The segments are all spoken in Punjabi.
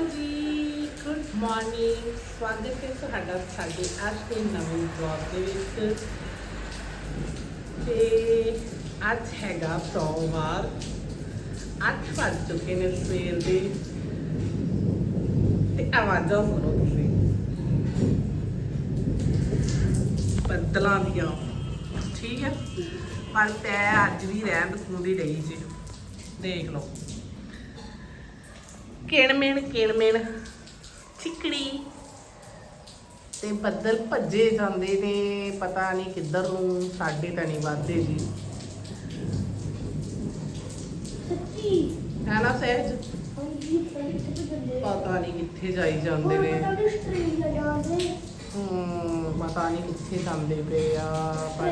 ਅਕਾਲ ਗੁੱਡ ਮਾਰਨਿੰਗ ਸਵਾਗਤ ਹੈ ਤੁਹਾਡਾ ਸਾਡੇ ਅੱਜ ਦੇ ਨਵੇਂ ਵਲੌਗ ਦੇ ਵਿੱਚ। ਤੇ ਅੱਜ ਹੈਗਾ ਸੋਮਵਾਰ 8 ਵੱਜ ਚੁੱਕੇ ਨੇ ਸਵੇਰ ਦੇ। ਤੇ ਆਵਾਜ਼ਾਂ ਸੁਣੋ ਤੁਸੀਂ। ਬੱਦਲਾਂ ਦੀਆਂ। ਠੀਕ ਹੈ? ਪਰ ਤੈ ਅੱਜ ਵੀ ਰਹਿਣ ਖੂੰਦੀ ਰਹੀ ਜੀ। ਦੇਖ ਲਓ। ਕਿਣਮਿਣ ਕਿਣਮਿਣ। ਚਿਕੜੀ। ਤੇ ਬੱਦਲ ਭੱਜੇ ਜਾਂਦੇ ਨੇ ਪਤਾ ਨਹੀਂ ਕਿੱਧਰ ਨੂੰ ਸਾਡੇ ਤਾਂ ਨਹੀਂ ਵੱਧਦੇ ਜੀ। ਸੱਚੀ? ਹੈ ਨਾ ਸਹਿਜ? ਪਤਾ ਨਹੀਂ ਕਿੱਥੇ ਜਾਈ ਜਾਂਦੇ ਨੇ। ਹਮ, ਪਤਾ ਨਹੀਂ ਕਿੱਥੇ ਜਾਂਦੇ ਪਏ ਆ ਪਰ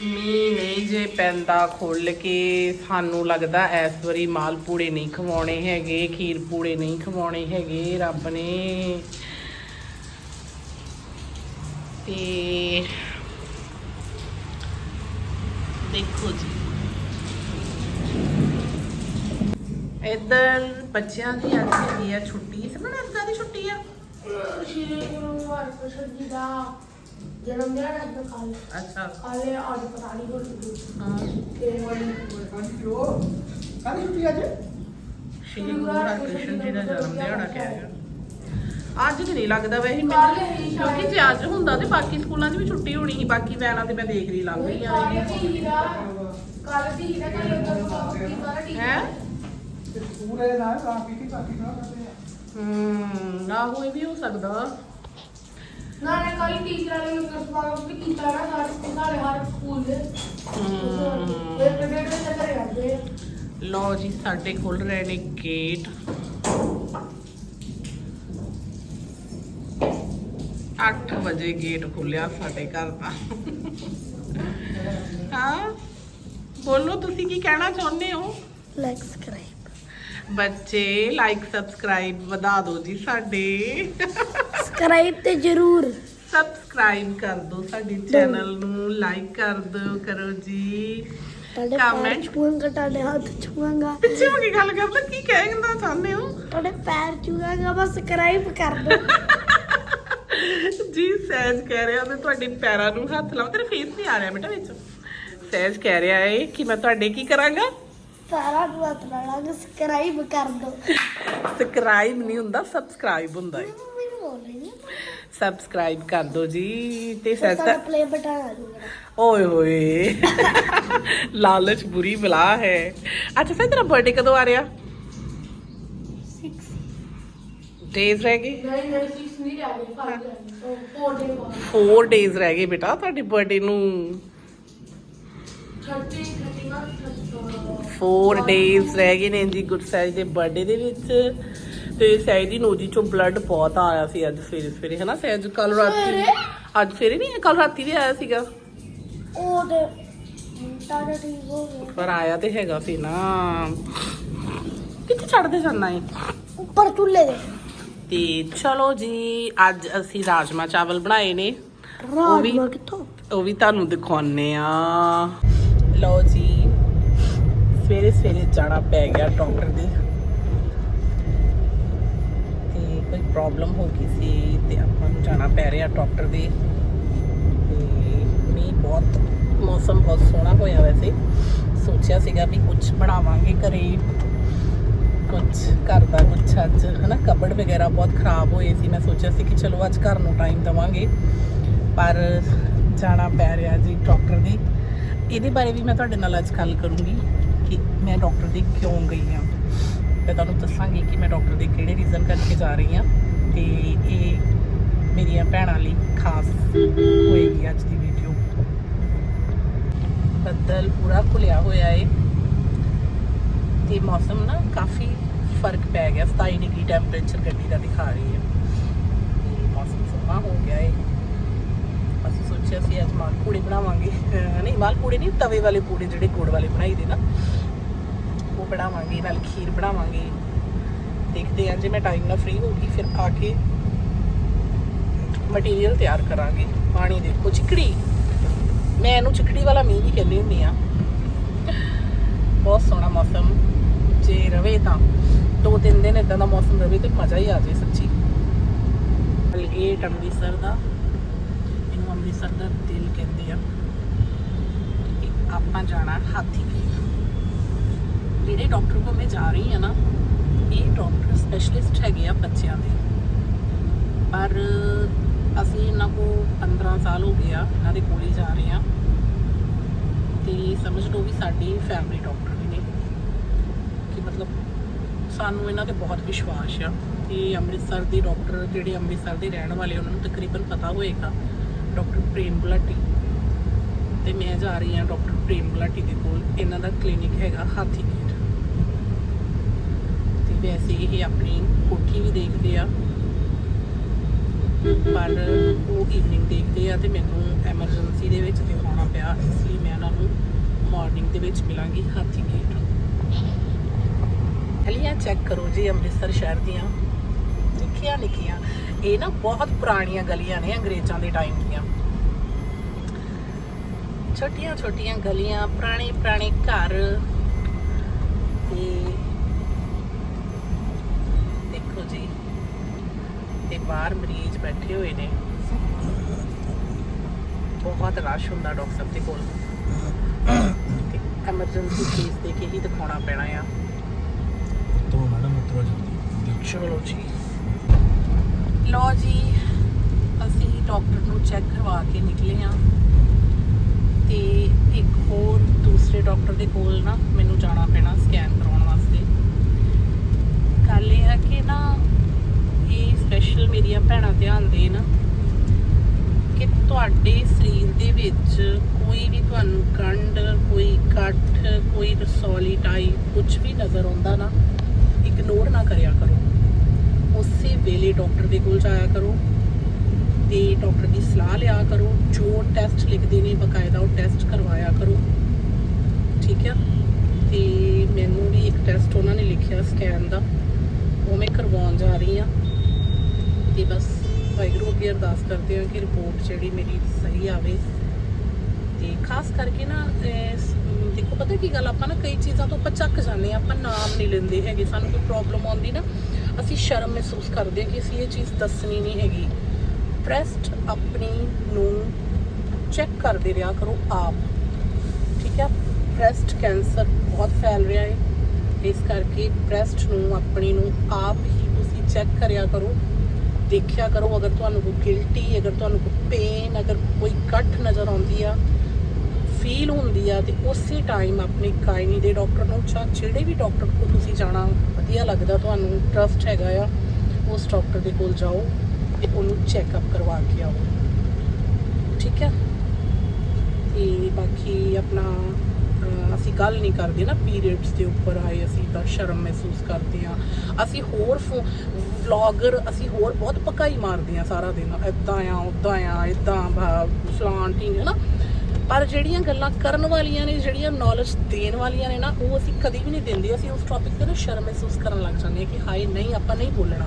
ਮੀਂਹ ਨਹੀਂ ਜੇ ਪੈਂਦਾ ਖੁੱਲ ਕੇ, ਸਾਨੂੰ ਲੱਗਦਾ ਇਸ ਵਾਰੀ ਮਾਲ ਪੂੜੇ ਨਹੀਂ ਖਵਾਉਣੇ ਹੈਗੇ, ਖੀਰ ਪੂੜੇ ਨਹੀਂ ਖਵਾਉਣੇ ਹੈਗੇ, ਰੱਬ ਨੇ। ਤੇ ਦੇਖੋ ਜੀ। ਇੱਧਰ ਬੱਚਿਆਂ ਦੀ ਅੱਜ ਹੈਗੀ ਆ ਛੁੱਟੀ ਸਮਝ ਅੱਜ ਦੀ ਛੁੱਟੀ ਆ? ਸ਼੍ਰੀ ਗੁਰੂ ਹਰਕ੍ਰਿਸ਼ਨ ਜੀ ਦਾ ਜਨਮ ਦਿਨ ਹੈ ਅੱਜ ਕੱਲ। ਅੱਛਾ। ਕਾਲੇ ਅੱਜ ਪਤਾ ਨਹੀਂ ਕੋਲ ਹਾਂ। ਤੇ ਕਾਹਦੀ ਛੁੱਟੀ ਅੱਜ? ਸ਼੍ਰੀ ਗੁਰੂ ਹਰਕ੍ਰਿਸ਼ਨ ਜੀ ਦਾ ਜਨਮ ਦਿਹਾੜਾ ਕਿਹਾ ਹੈ ਅੱਜ ਤੇ ਨਹੀਂ ਲੱਗਦਾ ਵੈਸੇ ਕੱਲ੍ਹ ਮੈਨੂੰ। ਹੀ ਕਿਉਂਕਿ ਜੇ ਅੱਜ ਹੁੰਦਾ ਤੇ ਬਾਕੀ ਸਕੂਲਾਂ 'ਚ ਵੀ ਛੁੱਟੀ ਹੋਣੀ ਸੀ ਬਾਕੀ ਵੈਨਾਂ ਤੇ ਮੈਂ ਦੇਖ ਰਹੀ ਲੰਘ ਰਹੀਆਂ ਕਾਲੇ ਨੇ ਦੀ ਹੀਰਾ। ਕਾਲੇ ਦੀ ਹੀਰਾ ਕੱਲ ਅੰਦਰ ਕੀ ਮਾਰਾ ਠੀਕ ਹੈ? ਤੇ ਸਕੂਲ ਇਹ ਨਾ ਤਾਂ ਪੀਟੀ ਪਾਰਟੀ ਨਾ ਕਰਦੇ ਆ। ਹਮ ਨਾ ਹੋਈ ਵੀ ਹੋ ਸਕਦਾ। ਨਾਲੇ ਕੱਲ ਟੀਚਰਾਂ ਨੇ ਲੰਗਰ ਸਵਾਗਤ ਵੀ ਕੀਤਾ ਨਾ ਸਾਡੇ ਸਾਡੇ ਹਰ ਸਕੂਲ ਦੇ। ਇਹ ਪ੍ਰੇਡ ਦੇ ਘਰੇ ਆਉਂਦੇ ਆ। ਲਓ ਜੀ ਸਾਡੇ ਖੁੱਲ ਰਹੇ ਨੇ ਗੇਟ 8 ਵਜੇ ਗੇਟ ਖੁੱਲਿਆ ਸਾਡੇ ਘਰ ਦਾ। ਹਾਂ। ਬੋਲੋ ਤੁਸੀਂ ਕੀ ਕਹਿਣਾ ਚਾਹੁੰਦੇ ਹੋ? ਲਾਈਕ ਸਬਸਕ੍ਰਾਈਬ ਬੱਚੇ ਲਾਈਕ ਸਬਸਕ੍ਰਾਈਬ ਵਧਾ ਦਿਓ ਜੀ ਸਾਡੇ। ਸਬਸਕ੍ਰਾਈਬ ਤੇ ਜ਼ਰੂਰ। ਸਬਸਕ੍ਰਾਈਬ ਕਰ ਦਿਓ ਸਾਡੇ ਚੈਨਲ ਨੂੰ ਲਾਈਕ ਕਰ ਦਿਓ ਕਰੋ ਜੀ। ਤੁਹਾਡੇ ਪੈਰ Comment. ਤੁਹਾਡੇ ਹੱਥ ਛੂਆਂਗਾ ਪਿੱਛੇ ਹੋ ਕੇ ਗੱਲ ਕਰਦਾ ਕੀ ਕਹਿਣਾ ਚਾਹੁੰਦੇ ਹੋ? ਤੁਹਾਡੇ ਪੈਰ ਛੂਆਂਗਾ ਬਸ ਸਬਸਕ੍ਰਾਈਬ ਕਰ ਦਿਓ। ਜੀ ਸਹਿਜ ਕਹਿ ਰਿਹਾ ਮੈਂ ਤੁਹਾਡੇ ਪੈਰਾਂ ਨੂੰ ਹੱਥ ਲਾਉਂ ਤੇਰਾ ਫੇਸ ਨਹੀਂ ਆ ਰਿਹਾ ਬੇਟਾ ਵਿੱਚ। ਸਹਿਜ ਕਹਿ ਰਿਹਾ ਏ ਕਿ ਮੈਂ ਤੁਹਾਡੇ ਕੀ ਕਰਾਂਗਾ? ਪੈਰਾਂ ਨੂੰ ਲਾਣਾ ਸਬਸਕ੍ਰਾਈਬ ਕਰ ਦਿਓ ਸਬਸਕ੍ਰਾਈਬ ਨਹੀਂ ਹੁੰਦਾ ਸਬਸਕ੍ਰਾਈਬ ਹੁੰਦਾ ਏ ਮੈਨੂੰ ਬੋਲ ਰਹੀ ਹੈ ਸਬਸਕ੍ਰਾਈਬ ਕਰ ਦਿਓ ਜੀ ਤੇ ਫਿਰ ਸਾਡਾ ਤਾਂ ਪਲੇ ਬਟਨ ਆ ਜਾਊਗਾ ਓਏ ਹੋਏ। ਲਾਲਚ ਬੁਰੀ ਬਲਾ ਹੈ। ਅੱਛਾ ਫਿਰ ਤੇਰਾ ਬਰਥਡੇ ਕਦੋਂ ਆ ਰਿਹਾ? 6 ਡੇਜ਼ ਰਹਿ ਗਏ? ਨਹੀਂ ਨਹੀਂ 6 ਨਹੀਂ ਰਹਿ ਗਏ 5 ਰਹਿ ਗਏ 4 ਡੇ ਬਾਅਦ। 4 ਡੇਜ਼ ਰਹਿ ਗਏ ਬੇਟਾ ਤੁਹਾਡੇ ਬਰਥਡੇ ਨੂੰ। 30 31 4 ਡੇਜ਼ ਰਹਿ ਗਏ ਨੇ ਜੀ ਗੁੱਡ ਸਹਿਜ ਦੇ ਬਰਥਡੇ ਦੇ ਵਿੱਚ। ਤੇ ਸਹਿਜ ਦੀ ਨੋਜੀ ਚੋਂ ਬਲੱਡ ਬਹੁਤ ਆਇਆ ਸੀ ਅੱਜ ਸਵੇਰੇ ਸਵੇਰੇ ਹਨਾ ਸਹਿਜ? ਕੱਲ ਰਾਤੀ? ਅੱਜ ਸਵੇਰੇ ਨਹੀਂ ਕੱਲ ਰਾਤੀ ਵੀ ਆਇਆ ਸੀਗਾ। ਉਹ ਤੇ ਤਾਰੇ ਠੀਕ ਹੋ ਗਏ। ਪਰ ਆਇਆ ਤੇ ਹੈਗਾ ਸੀ ਨਾ। ਕਿੱਥੇ ਚੜਦੇ ਜਾਣਾ ਏ ਉੱਪਰ ਚੁੱਲ੍ਹੇ ਦੇ ਤੇ ਚਲੋ ਜੀ ਅੱਜ ਅਸੀਂ ਰਾਜਮਾ ਚਾਵਲ ਬਣਾਏ ਨੇ। ਉਹ ਵੀ ਰਾਜਮਾ ਕਿੱਥੋਂ? ਉਹ ਵੀ ਤੁਹਾਨੂੰ ਦਿਖਾਉਣੇ ਆ ਲਓ ਜੀ ਸਵੇਰੇ ਸਵੇਰੇ ਜਾਣਾ ਪੈ ਗਿਆ ਡਾਕਟਰ ਦੇ। ਤੇ ਕੋਈ ਪ੍ਰੋਬਲਮ ਹੋ ਗਈ ਸੀ ਤੇ ਆਪਾਂ ਨੂੰ ਜਾਣਾ ਪੈ ਰਿਹਾ ਡਾਕਟਰ ਦੇ। ਤੇ ਮੀਂਹ ਬਹੁਤ, ਮੌਸਮ ਬਹੁਤ ਸੋਹਣਾ ਹੋਇਆ ਵੈਸੇ। ਸੋਚਿਆ ਸੀਗਾ ਵੀ ਕੁਝ ਬਣਾਵਾਂਗੇ ਘਰੇ। ਕੁਝ ਘਰ ਦਾ ਕੁਝ ਅੱਜ, ਹਨਾ ਕਬੜ ਵਗੈਰਾ ਬਹੁਤ ਖਰਾਬ ਹੋਏ ਸੀ। ਮੈਂ ਸੋਚਿਆ ਸੀ ਕਿ ਚਲੋ ਅੱਜ ਘਰ ਨੂੰ ਟਾਈਮ ਦਵਾਂਗੇ। ਪਰ ਜਾਣਾ ਪੈ ਰਿਹਾ ਜੀ ਡਾਕਟਰ ਦੀ। ਇਹਦੇ ਬਾਰੇ ਵੀ ਮੈਂ ਤੁਹਾਡੇ ਨਾਲ ਅੱਜ ਗੱਲ ਕਰੂੰਗੀ। ਕਿ ਮੈਂ ਡਾਕਟਰ ਦੇ ਕਿਉਂ ਗਈ ਹਾਂ ਮੈਂ ਤੁਹਾਨੂੰ ਦੱਸਾਂਗੀ ਕਿ ਮੈਂ ਡਾਕਟਰ ਦੇ ਕਿਹੜੇ ਰੀਜ਼ਨ ਕਰਕੇ ਜਾ ਰਹੀ ਹਾਂ ਤੇ ਇਹ ਮੇਰੀਆਂ ਭੈਣਾਂ ਲਈ ਖਾਸ ਹੋਏਗੀ ਅੱਜ ਦੀ ਵੀਡੀਓ ਬੱਦਲ ਪੂਰਾ ਖੁੱਲਿਆ ਹੋਇਆ ਏ ਤੇ ਮੌਸਮ ਨਾ ਕਾਫੀ ਫ਼ਰਕ ਪੈ ਗਿਆ। 27 ਡਿਗਰੀ ਟੈਂਪਰੇਚਰ ਗੱਡੀ ਦਾ ਦਿਖਾ ਰਹੀ ਹੈ ਤੇ ਮੌਸਮ ਸੋਹਣਾ ਹੋ ਗਿਆ ਏ। ਅਸੀਂ ਸੋਚਿਆ ਸੀ, ਅੱਜ ਮਾਲ ਪੂੜੇ ਬਣਾਵਾਂਗੇ ਨਹੀਂ ਮਾਲ ਪੂੜੇ ਨਹੀਂ, ਤਵੇ ਵਾਲੇ ਪੂੜੇ ਜਿਹੜੇ ਗੁੜ ਵਾਲੇ ਬਣਾਈ ਦੇ ਨਾ। ਉਹ ਬਣਾਵਾਂਗੇ, ਨਾਲ ਖੀਰ ਬਣਾਵਾਂਗੇ। ਦੇਖਦੇ ਹਾਂ ਜੇ ਮੈਂ ਟਾਈਮ ਨਾਲ ਫ੍ਰੀ ਹੋ ਗਈ, ਫਿਰ ਆ ਕੇ ਮਟੀਰੀਅਲ ਤਿਆਰ ਕਰਾਂਗੇ। ਪਾਣੀ ਦੇਖੋ, ਚਿਕੜੀ। ਮੈਂ ਇਹਨੂੰ ਚਿਕੜੀ ਵਾਲਾ ਮੀਂਹ ਵੀ ਕਹਿੰਦੀ ਹੁੰਦੀ ਆ। ਬਹੁਤ ਸੋਹਣਾ ਮੌਸਮ। ਜੇ ਰਵੇ ਤਾਂ। ਦੋ ਤਿੰਨ ਦਿਨ ਇਦਾਂ ਦਾ ਮੌਸਮ ਰਵੇ ਤੇ ਮਜ਼ਾ ਹੀ ਆ ਜਾਏ ਸੱਚੀ। ਗੇਟ ਅੰਮ੍ਰਿਤਸਰ ਦਾ। ਇਹਨੂੰ ਅੰਮ੍ਰਿਤਸਰ ਦਾ ਦਿਲ ਕਹਿੰਦੇ ਆ ਆਪਾਂ ਜਾਣਾ ਹਾਥੀ ਗੇਟ ਜਿਹੜੇ ਡਾਕਟਰ ਕੋਲ ਮੈਂ ਜਾ ਰਹੀ ਹਾਂ ਨਾ, ਇਹ ਡਾਕਟਰ ਸਪੈਸ਼ਲਿਸਟ ਹੈਗੇ ਆ ਬੱਚਿਆਂ ਦੇ। ਪਰ ਅਸੀਂ ਇਹਨਾਂ ਕੋ 15 ਸਾਲ ਹੋ ਗਏ ਆ, ਇਹਨਾਂ ਦੇ ਕੋਲ ਹੀ ਜਾ ਰਹੇ ਆ ਤੇ ਸਮਝ ਲਓ ਵੀ ਸਾਡੀ ਫੈਮਿਲੀ ਡਾਕਟਰ ਵੀ ਨੇ, ਕਿ ਮਤਲਬ ਸਾਨੂੰ ਇਹਨਾਂ ਤੇ ਬਹੁਤ ਵਿਸ਼ਵਾਸ ਆ ਕਿ ਅੰਮ੍ਰਿਤਸਰ ਦੇ ਡਾਕਟਰ ਜਿਹੜੇ ਅੰਮ੍ਰਿਤਸਰ ਦੇ ਰਹਿਣ ਵਾਲੇ, ਉਹਨਾਂ ਨੂੰ ਤਕਰੀਬਨ ਪਤਾ ਹੋਏਗਾ, ਡਾਕਟਰ ਪ੍ਰੇਮ ਗੁਲਾਟੀ। ਤੇ ਮੈਂ ਜਾ ਰਹੀ ਹਾਂ ਡਾਕਟਰ ਪ੍ਰੇਮ ਗੁਲਾਟੀ ਦੇ ਕੋਲ, ਇਹਨਾਂ ਦਾ ਕਲੀਨਿਕ ਹੈਗਾ ਹਾਥੀ। ਗੇਟ ਵੈਸੇ ਇਹ ਆਪਣੀ ਕੋਠੀ ਵੀ ਦੇਖਦੇ ਆ। ਪਰ ਉਹ ਈਵਨਿੰਗ ਦੇਖਦੇ ਆ ਤੇ ਮੈਨੂੰ ਐਮਰਜੈਂਸੀ ਦੇ ਵਿੱਚ ਦਿਖਾਉਣਾ ਪਿਆ, ਇਸ ਲਈ ਮੈਂ ਉਹਨਾਂ ਨੂੰ ਮਾਰਨਿੰਗ ਦੇ ਵਿੱਚ ਮਿਲਾਂਗੀ ਹਾਥੀ ਗੇਟ। ਗਲੀਆਂ ਚੈੱਕ ਕਰੋ ਜੀ ਅੰਮ੍ਰਿਤਸਰ ਸ਼ਹਿਰ ਦੀਆਂ। ਨਿੱਕੀਆਂ ਨਿੱਕੀਆਂ ਇਹ ਨਾ ਬਹੁਤ ਪੁਰਾਣੀਆਂ ਗਲੀਆਂ ਨੇ ਅੰਗਰੇਜ਼ਾਂ ਦੇ ਟਾਈਮ ਦੀਆਂ। ਛੋਟੀਆਂ ਛੋਟੀਆਂ ਗਲੀਆਂ ਪੁਰਾਣੇ ਪੁਰਾਣੇ ਘਰ ਤੇ ਬਾਹਰ ਮਰੀਜ਼ ਬੈਠੇ ਹੋਏ ਨੇ। ਬਹੁਤ ਰਸ਼ ਹੁੰਦਾ ਡਾਕਟਰ ਸਾਹਿਬ ਦੇ ਕੋਲ। ਐਮਰਜੈਂਸੀ ਕੇਸ ਦੇ ਕੇ ਹੀ ਦਿਖਾਉਣਾ ਪੈਣਾ ਆ। ਤੋਂ ਮੈਡਮ ਉਤਰੋ ਜਲਦੀ। ਚਲੋ ਜੀ। ਲੋ ਜੀ ਅਸੀਂ ਡਾਕਟਰ ਨੂੰ ਚੈੱਕ ਕਰਵਾ ਕੇ ਨਿਕਲੇ ਆ ਤੇ ਇੱਕ ਹੋਰ ਦੂਸਰੇ ਡਾਕਟਰ ਦੇ ਕੋਲ ਨਾ ਮੈਨੂੰ ਜਾਣਾ ਪੈਣਾ ਸਕੈਨ ਕਰਾਉਣ ਵਾਸਤੇ। ਗੱਲ ਇਹ ਆ ਕਿ ਨਾ ਇਹ ਸਪੈਸ਼ਲ ਮੇਰੀਆਂ ਭੈਣਾਂ ਧਿਆਨ ਦੇਣ ਕਿ ਤੁਹਾਡੇ ਸਰੀਰ ਦੇ ਵਿੱਚ ਕੋਈ ਵੀ ਤੁਹਾਨੂੰ ਕੰਡ, ਕੋਈ ਕੱਟ ਕੋਈ ਰਸੌਲੀ ਟਾਈਪ ਕੁਝ ਵੀ ਨਜ਼ਰ ਆਉਂਦਾ ਨਾ ਇਗਨੋਰ ਨਾ ਕਰਿਆ ਕਰੋ। ਉਸੇ ਵੇਲੇ ਡਾਕਟਰ ਦੇ ਕੋਲ ਜਾਇਆ ਕਰੋ ਤੇ ਡਾਕਟਰ ਦੀ ਸਲਾਹ ਲਿਆ ਕਰੋ, ਜੋ ਟੈਸਟ ਲਿਖਦੇ ਨੇ ਬਕਾਇਦਾ ਉਹ ਟੈਸਟ ਕਰਵਾਇਆ ਕਰੋ। ਠੀਕ ਹੈ ਤੇ ਮੈਨੂੰ ਵੀ ਇੱਕ ਟੈਸਟ ਉਹਨਾਂ ਨੇ ਲਿਖਿਆ ਸਕੈਨ ਦਾ, ਉਹ ਮੈਂ ਕਰਵਾਉਣ ਜਾ ਰਹੀ ਹਾਂ। ਤੇ ਬਸ ਵਾਹਿਗੁਰੂ ਅੱਗੇ ਅਰਦਾਸ ਕਰਦੇ ਹਾਂ ਕਿ ਰਿਪੋਰਟ ਜਿਹੜੀ ਮੇਰੀ ਸਹੀ ਆਵੇ। ਤੇ ਖਾਸ ਕਰਕੇ ਨਾ ਦੇਖੋ ਪਤਾ ਕੀ ਗੱਲ, ਆਪਾਂ ਨਾ ਕਈ ਚੀਜ਼ਾਂ ਤੋਂ ਆਪਾਂ ਚੱਕ ਜਾਂਦੇ ਹਾਂ, ਆਪਾਂ ਨਾਮ ਨਹੀਂ ਲੈਂਦੇ ਹੈਗੇ, ਸਾਨੂੰ ਕੋਈ ਪ੍ਰੋਬਲਮ ਆਉਂਦੀ ਨਾ, ਅਸੀਂ ਸ਼ਰਮ ਮਹਿਸੂਸ ਕਰਦੇ ਹਾਂ ਕਿ ਅਸੀਂ ਇਹ ਚੀਜ਼ ਦੱਸਣੀ ਨਹੀਂ ਹੈਗੀ। ਬ੍ਰੈਸਟ ਆਪਣੀ ਨੂੰ ਚੈੱਕ ਕਰਦੇ ਰਿਹਾ ਕਰੋ ਆਪ। ਠੀਕ ਹੈ ਬ੍ਰੈਸਟ ਕੈਂਸਰ ਬਹੁਤ ਫੈਲ ਰਿਹਾ ਹੈ। ਇਸ ਕਰਕੇ ਬ੍ਰੈਸਟ ਨੂੰ, ਆਪਣੀ ਨੂੰ ਆਪ ਹੀ ਤੁਸੀਂ ਚੈੱਕ ਕਰਿਆ ਕਰੋ। ਦੇਖਿਆ ਕਰੋ, ਅਗਰ ਤੁਹਾਨੂੰ ਕੋਈ ਗਿਲਟੀ ਅਗਰ ਤੁਹਾਨੂੰ ਕੋਈ ਪੇਨ ਅਗਰ ਕੋਈ ਕੱਟ ਨਜ਼ਰ ਆਉਂਦੀ ਆ ਫੀਲ ਹੁੰਦੀ ਆ, ਤੇ ਉਸੇ ਟਾਈਮ ਆਪਣੇ ਕਾਇਨੀ ਦੇ ਡਾਕਟਰ ਨੂੰ ਜਾਂ ਜਿਹੜੇ ਵੀ ਡਾਕਟਰ ਕੋਲ ਤੁਸੀਂ ਜਾਣਾ, ਵਧੀਆ ਲੱਗਦਾ ਤੁਹਾਨੂੰ ਟਰਸਟ ਹੈਗਾ ਆ, ਉਸ ਡਾਕਟਰ ਦੇ ਕੋਲ ਜਾਓ ਤੇ ਉਹਨੂੰ ਚੈੱਕਅਪ ਕਰਵਾ ਕੇ ਆਓ। ਠੀਕ ਹੈ ਤੇ ਬਾਕੀ ਆਪਣਾ ਅਹ, ਅਸੀਂ ਗੱਲ ਨਹੀਂ ਕਰਦੇ ਨਾ ਪੀਰੀਅਡਸ ਦੇ ਉੱਪਰ ਆਏ ਅਸੀਂ ਤਾਂ ਸ਼ਰਮ ਮਹਿਸੂਸ ਕਰਦੇ ਆ ਅਸੀਂ ਹੋਰ ਵਲੌਗਰ ਅਸੀਂ ਹੋਰ ਬਹੁਤ ਪਕਾਈ ਮਾਰਦੇ ਆ ਸਾਰਾ ਦਿਨ। ਇਦਾਂ ਆ ਉਦਾਂ ਆ ਇਦਾਂ ਫਲਾਂਟਿੰਗ ਹੈ ਨਾ ਪਰ ਜਿਹੜੀਆਂ ਗੱਲਾਂ ਕਰਨ ਵਾਲੀਆਂ ਨੇ ਜਿਹੜੀਆਂ ਨੌਲੇਜ ਦੇਣ ਵਾਲੀਆਂ ਨੇ ਨਾ ਉਹ ਅਸੀਂ ਕਦੀ ਵੀ ਨਹੀਂ ਦਿੰਦੇ। ਅਸੀਂ ਉਸ ਟੌਪਿਕ ਤੇ ਨਾ ਸ਼ਰਮ ਮਹਿਸੂਸ ਕਰਨ ਲੱਗ ਜਾਂਦੇ ਆ ਕਿ ਹਾਏ ਨਹੀਂ ਆਪਾਂ ਨਹੀਂ ਬੋਲਣਾ।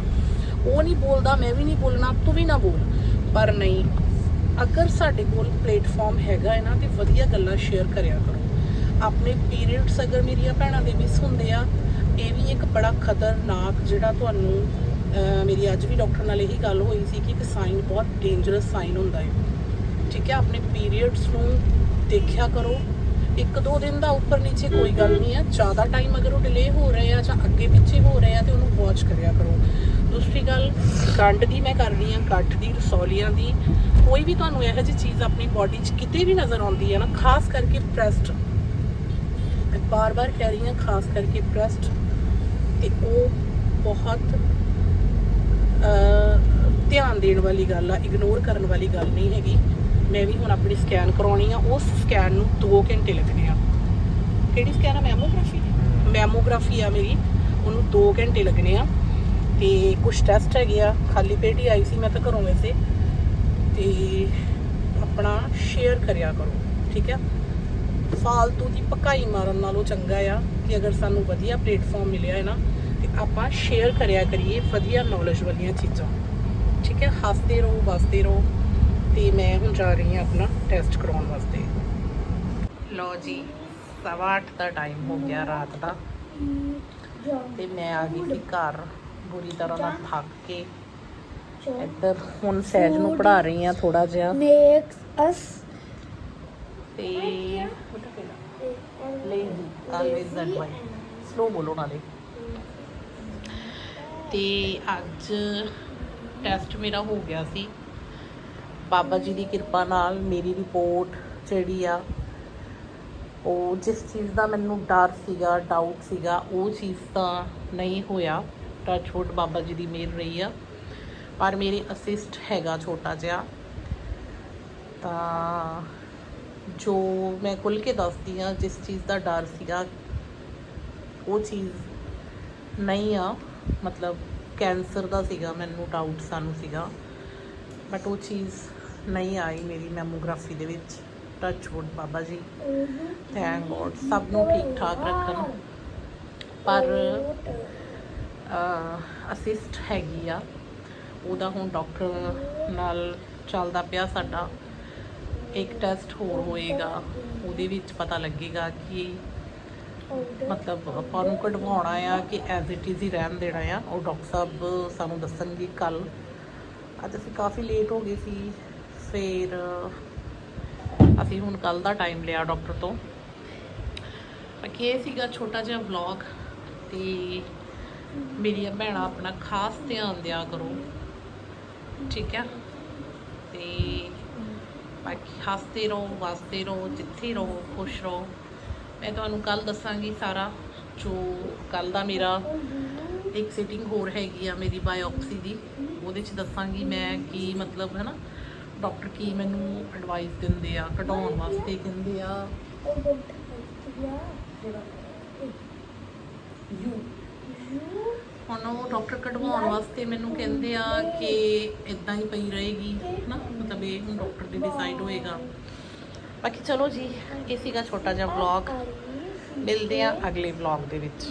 ਉਹ ਨਹੀਂ ਬੋਲਦਾ ਮੈਂ ਵੀ ਨਹੀਂ ਬੋਲਣਾ ਤੂੰ ਵੀ ਨਾ ਬੋਲ। ਪਰ ਨਹੀਂ ਅਗਰ ਸਾਡੇ ਕੋਲ ਪਲੇਟਫਾਰਮ ਹੈਗਾ ਹੈ ਨਾ ਤੇ ਵਧੀਆ ਗੱਲਾਂ ਸ਼ੇਅਰ ਕਰਿਆ ਕਰੋ। ਆਪਣੇ ਪੀਰੀਅਡਸ ਅਗਰ ਮੇਰੀਆਂ ਭੈਣਾਂ ਦੇ ਮਿਸ ਹੁੰਦੇ ਆ, ਇਹ ਵੀ ਇੱਕ ਬੜਾ ਖਤਰਨਾਕ ਜਿਹੜਾ ਤੁਹਾਨੂੰ ਮੇਰੀ ਅੱਜ ਵੀ ਡਾਕਟਰ ਨਾਲ ਇਹੀ ਗੱਲ ਹੋਈ ਸੀ ਕਿ ਇੱਕ ਸਾਈਨ ਬਹੁਤ ਡੇਂਜਰਸ ਸਾਈਨ ਹੁੰਦਾ ਹੈ। ਠੀਕ ਹੈ, ਆਪਣੇ ਪੀਰੀਅਡਸ ਨੂੰ ਦੇਖਿਆ ਕਰੋ। ਇੱਕ ਦੋ ਦਿਨ ਦਾ ਉੱਪਰ ਨੀਚੇ ਕੋਈ ਗੱਲ ਨਹੀਂ ਹੈ। ਜ਼ਿਆਦਾ ਟਾਈਮ ਅਗਰ ਉਹ ਡਿਲੇ ਹੋ ਰਹੇ ਆ ਜਾਂ ਅੱਗੇ ਪਿੱਛੇ ਹੋ ਰਹੇ ਆ ਤੇ ਉਹਨੂੰ ਵਾਚ ਕਰਿਆ ਕਰੋ। ਦੂਸਰੀ ਗੱਲ, ਗੰਢ ਦੀ ਮੈਂ ਕਰ ਰਹੀ ਹਾਂ, ਗੱਠ ਦੀ, ਰਸੌਲੀਆਂ ਦੀ। ਕੋਈ ਵੀ ਤੁਹਾਨੂੰ ਇਹੋ ਜਿਹੀ ਚੀਜ਼ ਆਪਣੀ ਬਾਡੀ 'ਚ ਕਿਤੇ ਵੀ ਨਜ਼ਰ ਆਉਂਦੀ ਹੈ ਨਾ, ਖਾਸ ਕਰਕੇ ਪ੍ਰੈਸਟ ਬਾਰ-ਬਾਰ ਕਹਿ ਰਹੀ ਹਾਂ ਖਾਸ ਕਰਕੇ ਬ੍ਰੈਸਟ ਤੇ ਉਹ ਬਹੁਤ ਧਿਆਨ ਦੇਣ ਵਾਲੀ ਗੱਲ ਆ ਇਗਨੋਰ ਕਰਨ ਵਾਲੀ ਗੱਲ ਨਹੀਂ ਹੈਗੀ। ਮੈਂ ਵੀ ਹੁਣ ਆਪਣੀ ਸਕੈਨ ਕਰਾਉਣੀ ਆ ਉਸ ਸਕੈਨ ਨੂੰ 2 ਘੰਟੇ ਲੱਗਣੇ ਆ। ਕਿਹੜੀ ਸਕੈਨ ਆ? ਮੈਮੋਗ੍ਰਾਫੀ ਮੈਮੋਗ੍ਰਾਫੀ ਆ ਮੇਰੀ। ਉਹਨੂੰ 2 ਘੰਟੇ ਲੱਗਣੇ ਆ। ਤੇ ਕੁਝ ਟੈਸਟ ਹੈਗੇ ਆ। ਖਾਲੀ ਪੇਟ ਹੀ ਆਈ ਸੀ ਮੈਂ ਤਾਂ ਘਰੋਂ ਵੈਸੇ। ਤੇ ਆਪਣਾ ਸ਼ੇਅਰ ਕਰਿਆ ਕਰੋ ਠੀਕ ਹੈ ਫਾਲਤੂ ਦੀ ਪਕਾਈ ਮਾਰਨ ਨਾਲੋਂ ਚੰਗਾ ਆ ਕਿ ਅਗਰ ਸਾਨੂੰ ਵਧੀਆ ਪਲੇਟਫਾਰਮ ਮਿਲਿਆ ਹੈ ਨਾ, ਤੇ ਆਪਾਂ ਸ਼ੇਅਰ ਕਰਿਆ ਕਰੀਏ ਵਧੀਆ ਨੌਲੇਜ ਵਾਲੀਆਂ ਚੀਜ਼ਾਂ। ਠੀਕ ਹੈ? ਹੱਸਦੇ ਰਹੋ, ਵਸਦੇ ਰਹੋ, ਤੇ ਮੈਂ ਹੁਣ ਜਾ ਰਹੀ ਹਾਂ ਆਪਣਾ ਟੈਸਟ ਕਰਾਉਣ ਵਾਸਤੇ। ਲਓ ਜੀ, ਸਵਾ ਅੱਠ ਦਾ ਟਾਈਮ ਹੋ ਗਿਆ ਰਾਤ ਦਾ। ਤੇ ਮੈਂ ਆ ਗਈ ਸੀ ਘਰ, ਬੁਰੀ ਤਰ੍ਹਾਂ ਨਾਲ ਥੱਕ ਕੇ। ਇੱਧਰ ਹੁਣ ਸਹਿਜ ਨੂੰ ਪੜਾ ਰਹੀ ਆ ਥੋੜਾ ਜਿਹਾ। Makes us ਤੇ lazy always that why slow ਬੋਲੋ ਨਾਲੇ। ਤੇ ਅੱਜ ਟੈਸਟ ਮੇਰਾ ਹੋ ਗਿਆ ਸੀ। ਬਾਬਾ ਜੀ ਦੀ ਕਿਰਪਾ ਨਾਲ ਮੇਰੀ ਰਿਪੋਰਟ ਜਿਹੜੀ ਆ ਉਹ ਜਿਸ ਚੀਜ਼ ਦਾ ਮੈਨੂੰ ਡਰ ਸੀਗਾ ਡਾਊਟ ਸੀਗਾ ਉਹ ਚੀਜ਼ ਤਾਂ ਨਹੀਂ ਹੋਇਆ। ਟੱਚਵੁੱਡ ਬਾਬਾ ਜੀ ਦੀ ਮਿਹਰ ਰਹੀ ਆ। ਪਰ ਮੇਰੇ ਅਸਿਸਟ ਹੈਗਾ ਛੋਟਾ ਜਿਹਾ। ਤਾਂ ਜੋ ਮੈਂ ਖੁੱਲ ਕੇ ਦੱਸਦੀ ਆ ਜਿਸ ਚੀਜ਼ ਦਾ ਡਰ ਸੀਗਾ, ਉਹ ਚੀਜ਼ ਨਹੀਂ ਆ। ਮਤਲਬ ਕੈਂਸਰ ਦਾ ਸੀਗਾ, ਮੈਨੂੰ ਡਾਊਟ ਸਾਨੂੰ ਸੀਗਾ। ਬਟ ਉਹ ਚੀਜ਼ ਨਹੀਂ ਆਈ ਮੇਰੀ ਮੈਮੋਗ੍ਰਾਫੀ ਦੇ ਵਿੱਚ। Touch touchwood Baba ji. Thank God ਸਭ ਨੂੰ ਠੀਕ ਠਾਕ ਰੱਖਣ। ਪਰ ਅਸਿਸਟ ਹੈਗੀ ਆ। ਉਹਦਾ ਹੁਣ ਡਾਕਟਰ ਨਾਲ ਚੱਲਦਾ ਪਿਆ ਸਾਡਾ। ਇੱਕ ਟੈਸਟ ਹੋਰ ਹੋਏਗਾ, ਉਹਦੇ ਵਿੱਚ ਪਤਾ ਲੱਗੇਗਾ ਕਿ ਮਤਲਬ ਆਪਾਂ ਨੂੰ ਕਢਵਾਉਣਾ ਆ ਕਿ ਐਜ਼ ਇਟ ਇਜ਼ ਹੀ ਰਹਿਣ ਦੇਣਾ ਆ। ਉਹ ਡਾਕਟਰ ਸਾਹਿਬ ਸਾਨੂੰ ਦੱਸਣਗੇ ਕੱਲ ਅੱਜ ਅਸੀਂ ਕਾਫੀ ਲੇਟ ਹੋ ਗਏ ਸੀ। ਫਿਰ ਅਸੀਂ ਹੁਣ ਕੱਲ ਦਾ ਟਾਈਮ ਲਿਆ ਡਾਕਟਰ ਤੋਂ। ਬਾਕੀ ਇਹ ਸੀਗਾ ਛੋਟਾ ਜਿਹਾ ਵਲੌਗ ਤੇ ਮੇਰੀਆਂ ਭੈਣਾਂ ਆਪਣਾ ਖਾਸ ਧਿਆਨ ਦਿਆ ਕਰੋ। ਠੀਕ ਹੈ ਹੱਸਦੇ ਰਹੋ, ਵਸਦੇ ਰਹੋ, ਜਿੱਥੇ ਰਹੋ, ਖੁਸ਼ ਰਹੋ। ਮੈਂ ਤੁਹਾਨੂੰ ਕੱਲ ਦੱਸਾਂਗੀ ਸਾਰਾ, ਜੋ ਕੱਲ ਦਾ ਮੇਰਾ ਇੱਕ ਸਿਟਿੰਗ ਹੋਰ ਹੈਗੀ ਆ ਮੇਰੀ ਬਾਇਓਪਸੀ ਦੀ, ਉਹਦੇ ਚ ਦੱਸਾਂਗੀ ਮੈਂ ਕੀ ਮਤਲਬ ਹੈ ਨਾ ਡਾਕਟਰ ਕੀ ਮੈਨੂੰ ਐਡਵਾਈਸ ਦਿੰਦੇ ਆ ਘਟਾਉਣ ਵਾਸਤੇ ਕਹਿੰਦੇ ਆ। ਹੁਣ ਉਹ ਡਾਕਟਰ ਕਢਵਾਉਣ ਵਾਸਤੇ ਮੈਨੂੰ ਕਹਿੰਦੇ ਆ ਕਿ ਇਦਾਂ ਹੀ ਪਈ ਰਹੇਗੀ ਨਾ ਮਤਲਬ ਇਹ ਹੁਣ ਡਾਕਟਰ ਦੀ ਡਿਸਾਈਡ ਹੋਏਗਾ। ਬਾਕੀ ਚਲੋ ਜੀ ਇਹ ਸੀਗਾ ਛੋਟਾ ਜਿਹਾ ਵਲੌਗ ਮਿਲਦੇ ਆ ਅਗਲੇ ਵਲੌਗ ਦੇ ਵਿੱਚ।